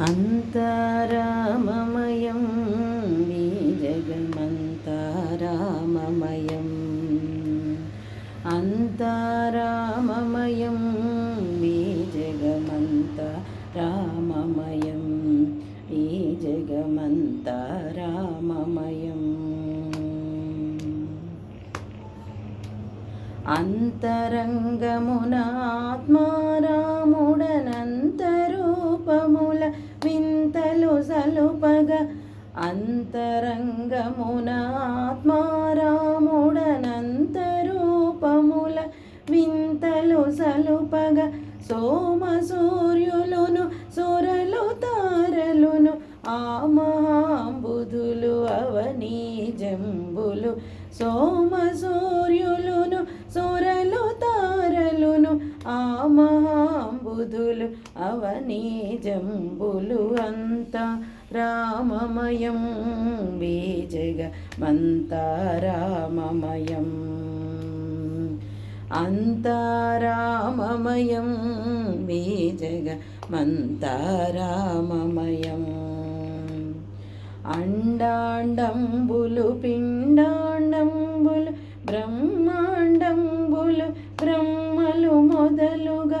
అంతరామమయం మీ జగమంతరామమయం. అంతరామమయం మీ జగమంత రామమయం ఈ జగమంత రామమయం అంతరంగమున పగ అంతరంగమునాత్మారాముడనంతరూపముల వింతలు సలుపగ సోమ సూర్యులును సురలు తారలును ఆ మహాంబుధులు అవనీ జంబులు సోమ సూర్యు అవనీ అంత రామమయం. బీజగ మంతారామమయం అంతారామమయం బీజగ మంతారామమయం అండాండంబులు పిండాండంబులు బ్రహ్మాండంబులు బ్రహ్మలు మొదలుగా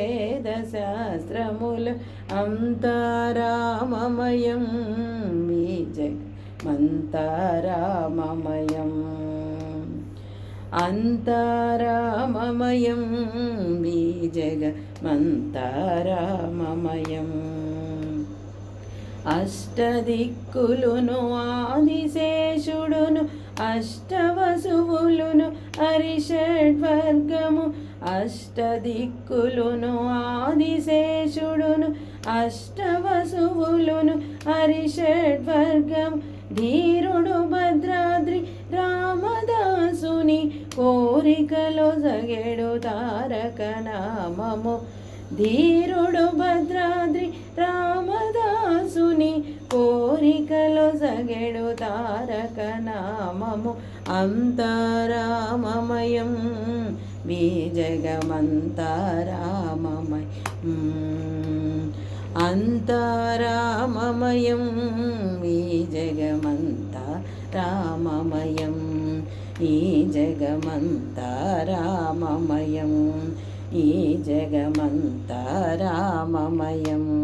శాస్త్రములు అంతరామమయం మీ జగమంతరామమయం అంతరామమయం మీ జగమంతరామమయం అష్టదిక్కులును ఆదిశేషుడును అష్టవసువులును హరిషడ్వర్గము అష్టదిక్కులును ఆదిశేషుడును అష్టవసువులును హరిషడ్వర్గం ధీరుడు భద్రాద్రి రామదాసుని కోరికలో జగెడు తారక నామము ధీరుడు భద్రాద్రి రామదాసుని కోరికలో జగెడు తారక నామము అంతరామమయం మీ జగమంతరామమయ అంతరామమయం ఈ జగమంత రామమయం. ఈ జగమంత రామమయం. ఈ జగమంత రామమయం.